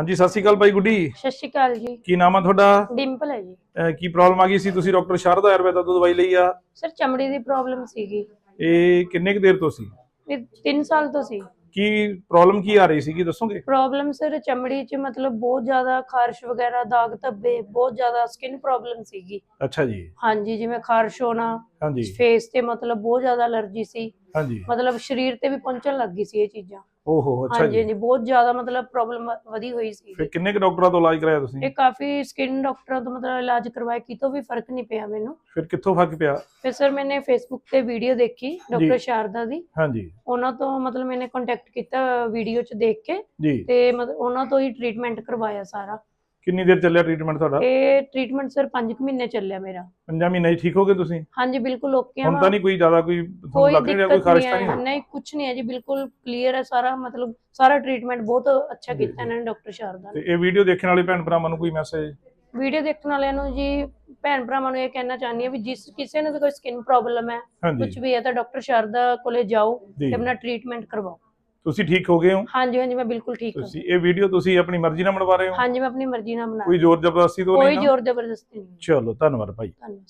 ਹਾਂਜੀ ਸਤਿ ਸ਼੍ਰੀ ਅਕਾਲ ਬਾਈ ਗੁੱਡੀ। ਸਤਿ ਸ਼੍ਰੀ ਅਕਾਲ ਜੀ। ਕੀ ਨਾਮ ਆ ਤੁਹਾਡਾ? ਡਿੰਪਲ ਹੈ ਜੀ। ਅਹ ਕੀ ਪ੍ਰੋਬਲਮ ਆ ਗਈ ਸੀ? ਤੁਸੀਂ ਡਾਕਟਰ ਸ਼ਾਰਦਾ ਆਯੁਰਵੇਦਾ ਤੋਂ ਦਵਾਈ ਲਈ ਆ। ਸਰ ਚਮੜੀ ਦੀ ਪ੍ਰੋਬਲਮ ਸੀਗੀ। ਇਹ ਕਿੰਨੇ ਕੁ ਦੇਰ ਤੋਂ ਸੀ? ਇਹ 3 ਸਾਲ ਤੋਂ ਸੀ। ਕੀ ਪ੍ਰੋਬਲਮ ਕੀ ਆ ਰਹੀ ਸੀਗੀ? ਦੱਸੋਗੇ? ਪ੍ਰੋਬਲਮ ਸਰ ਚਮੜੀ 'ਚ ਮਤਲਬ ਬਹੁਤ ਜ਼ਿਆਦਾ ਖਾਰਸ਼ ਵਗੈਰਾ ਦਾਗ ਧੱਬੇ ਬਹੁਤ ਜ਼ਿਆਦਾ ਸਕਿਨ ਪ੍ਰੋਬਲਮ ਸੀਗੀ। ਅੱਛਾ ਜੀ। ਹਾਂਜੀ ਜਿਵੇਂ ਖਾਰਸ਼ ਹੋਣਾ ਹਾਂਜੀ। ਫੇਸ ਤੇ ਮਤਲਬ ਬਹੁਤ ਜ਼ਿਆਦਾ ਅਲਰਜੀ ਸੀ। ਹਾਂਜੀ। ਮਤਲਬ ਸਰੀਰ ਤੇ ਵੀ ਪਹੁੰਚਣ ਲੱਗ ਗਈ ਸੀ ਇਹ ਚੀਜ਼ਾਂ। ਓਹੋ ਅੱਛਾ ਹਾਂਜੀ ਜੀ। ਹਾਂਜੀ ਬਹੁਤ ਜ਼ਿਆਦਾ ਮਤਲਬ ਪ੍ਰੋਬਲਮ ਵਧੀ ਹੋਈ ਸੀ। ਫਿਰ ਕਿੰਨੇ ਕੁ ਡਾਕਟਰਾਂ ਤੋਂ ਇਲਾਜ ਕਰਾਇਆ ਤੁਸੀਂ? ਇਹ ਕਾਫੀ ਸਕਿਨ ਡਾਕਟਰਾਂ ਤੋਂ ਮਤਲਬ ਇਲਾਜ ਕਰਵਾਇਆ ਕਿਤੋਂ ਵੀ ਫ਼ਰਕ ਨਹੀਂ ਪਿਆ ਮੈਨੂੰ। ਫਿਰ ਕਿੱਥੋਂ ਫ਼ਰਕ ਪਿਆ? ਫਿਰ ਸਰ ਮੈਨੇ ਫੇਸਬੁੱਕ ਤੇ ਵੀਡੀਓ ਦੇਖੀ ਡਾਕਟਰ ਸ਼ਾਰਦਾ ਦੀ। ਹਾਂਜੀ। ਉਹਨਾਂ ਤੋਂ ਮਤਲਬ ਮੈਨੇ ਕੰਟੈਕਟ ਕੀਤਾ ਵੀਡੀਓ 'ਚ ਦੇਖ ਕੇ ਜੀ। ਤੇ ਮਤਲਬ ਉਹਨਾਂ ਤੋਂ ਹੀ ਟ੍ਰੀਟਮੈਂਟ ਕਰਵਾਇਆ ਸਾਰਾ। ਕਿੰਨੀ ਦੇਰ ਚੱਲਿਆ ਟ੍ਰੀਟਮੈਂਟ ਤੁਹਾਡਾ? ਇਹ ਟ੍ਰੀਟਮੈਂਟ ਸਰ 5 ਮਹੀਨੇ ਚੱਲਿਆ ਮੇਰਾ। ਪੰਜਾਂ ਮਹੀਨੇ 'ਚ ਠੀਕ ਹੋ ਗਏ ਤੁਸੀਂ? ਹਾਂਜੀ ਬਿਲਕੁਲ ਓਕੇ ਹੁਣ ਤਾਂ ਨਹੀਂ ਕੋਈ ਜ਼ਿਆਦਾ ਕੋਈ ਤੁਹਾਨੂੰ ਲੱਗ ਰਿਹਾ ਕੋਈ ਖਾਰਿਸ਼ ਤਾਂ ਨਹੀਂ ਹੈ। ਹੈ? ਨਹੀਂ ਕੁਝ ਨਹੀਂ ਹੈ ਜੀ ਬਿਲਕੁਲ ਕਲੀਅਰ ਹੈ ਸਾਰਾ ਮਤਲਬ ਸਾਰਾ ਟ੍ਰੀਟਮੈਂਟ ਬਹੁਤ ਅੱਛਾ ਕੀਤਾ ਇਹਨਾਂ ਨੇ ਡਾਕਟਰ ਸ਼ਾਰਦਾ ਤੇ ਨੇ ਇਹ ਵੀਡੀਓ ਦੇਖਣ ਵਾਲੇ ਭੈਣ ਭਰਾਵਾਂ ਨੂੰ ਕੋਈ ਮੈਸੇਜ ਵੀਡੀਓ ਦੇਖਣ ਵਾਲਿਆਂ ਨੂੰ ਜੀ ਭੈਣ ਭਰਾਵਾਂ ਨੂੰ ਇਹ ਕਹਿਣਾ ਚਾਹੁੰਦੀ ਹਾਂ ਵੀ ਜਿਸ ਕਿਸੇ ਨੂੰ ਵੀ ਕੋਈ ਸਕਿਨ ਪ੍ਰੋਬਲਮ ਹੈ ਕੁਝ ਵੀ ਹੈ ਤਾਂ ਡਾਕਟਰ ਸ਼ਾਰਦਾ ਕੋਲੇ ਜਾਓ। ਤੇ ਆਪਣਾ ਟ੍ਰੀਟਮੈਂਟ ਕਰਵਾਓ। ਤੁਸੀਂ ਠੀਕ ਹੋ ਗਏ ਹੋ? ਹਾਂਜੀ ਹਾਂਜੀ ਮੈਂ ਬਿਲਕੁਲ ਠੀਕ ਹਾਂ। ਤੁਸੀਂ ਇਹ ਵੀਡੀਓ ਤੁਸੀਂ ਆਪਣੀ ਮਰਜ਼ੀ ਨਾਲ ਬਣਵਾ ਰਹੇ ਹੋ? ਹਾਂਜੀ ਮੈਂ ਆਪਣੀ ਮਰਜ਼ੀ ਨਾਲ ਬਣਾ ਕੋਈ ਜ਼ੋਰ ਜ਼ਬਰਦਸਤੀ ਤੋਂ ਕੋਈ ਨਹੀਂ ਨਾ? ਜ਼ੋਰ ਜ਼ਬਰਦਸਤੀ ਨਹੀਂ। ਚਲੋ ਧੰਨਵਾਦ ਭਾਈ। ਧੰਨਵਾਦ।